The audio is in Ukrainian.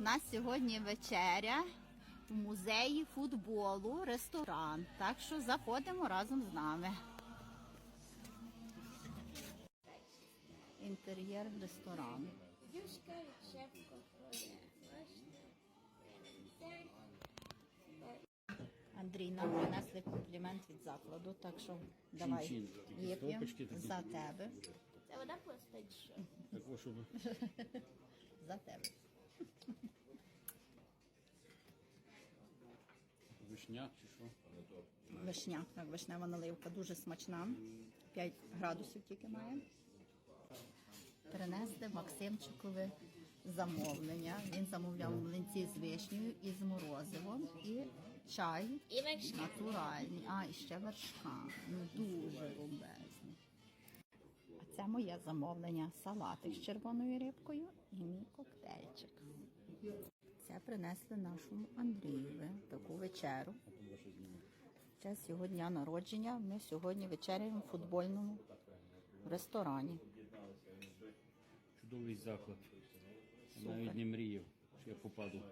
У нас сьогодні вечеря в музеї футболу, ресторан. Так що заходимо разом з нами. Інтер'єр ресторану. Юшка від шеф-кухаря. Андрій, нам принесли комплімент від закладу, так що давай. Вип'ємо за тебе. Це вода просто що? Так щоб За тебе. Вишняк чи що. Вишня, так, вишнева наливка дуже смачна. 5 градусів тільки має. Принесли Максимчикове замовлення. Він замовляв млинці з вишнею і з морозивом, і чай І натуральний. А, і ще вершка. Ну дуже бомбезний. А це моє замовлення салатик з червоною рибкою і мій коктейльчик. Це принесли нашому таку вечеру. Час його дня народження. Ми сьогодні вечеряємо в футбольному ресторані. Чудовий заклад. Я навіть не мріяв, що я попаду